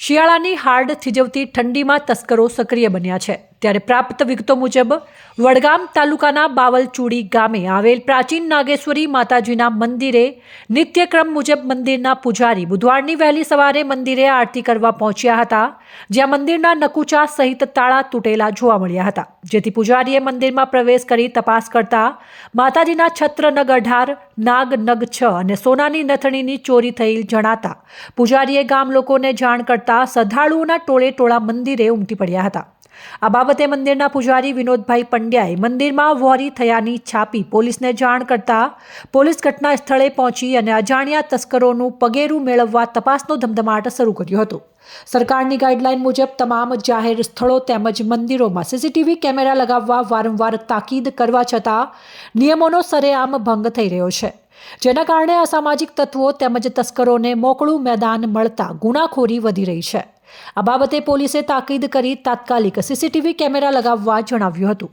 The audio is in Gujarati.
શિયાળાની હાર્ડ થીજવતી ઠંડીમાં તસ્કરો સક્રિય બન્યા છે. ત્યારે પ્રાપ્ત વિગતો મુજબ, વડગામ તાલુકાના બાવલચુડી ગામે આવેલ પ્રાચીન નાગેશ્વરી માતાજીના મંદિરે નિત્યક્રમ મુજબ મંદિરના પૂજારી બુધવારની વહેલી સવારે મંદિરે આરતી કરવા પહોંચ્યા હતા, જ્યાં મંદિરના નકુચા સહિત તાળા તૂટેલા જોવા મળ્યા હતા. જેથી પૂજારીએ મંદિરમાં પ્રવેશ કરી તપાસ કરતા માતાજીના છત્ર નગ અઢાર, નાગ નગ છ અને સોનાની નથણીની ચોરી થયેલ જણાતા પૂજારીએ ગામ લોકોને જાણ કરતા શ્રદ્ધાળુઓના ટોળે ટોળા મંદિરે ઉમટી પડ્યા હતા. આ બાબતે મંદિરના પૂજારી વિનોદભાઈ પંડ્યાએ મંદિરમાં વોરી થયાની છાપી પોલીસને જાણ કરતા પોલીસ ઘટના સ્થળે પહોંચી અને અજાણ્યા તસ્કરોનું પગેરું મેળવવા તપાસનો ધમધમાટ શરૂ કર્યો હતો. સરકારની ગાઈડલાઈન મુજબ તમામ જાહેર સ્થળો તેમજ મંદિરોમાં સીસીટીવી કેમેરા લગાવવા વારંવાર તાકીદ કરવા છતાં નિયમોનો સરેઆમ ભંગ થઈ રહ્યો છે. જેના કારણે અસામાજિક તત્વો તેમજ તસ્કરોને મોકળું મેદાન મળતા ગુનાખોરી વધી રહી છે. આ બાબતે પોલીસે તાકીદ કરી તાત્કાલિક સીસીટીવી કેમેરા લગાવવા જણાવ્યું હતું.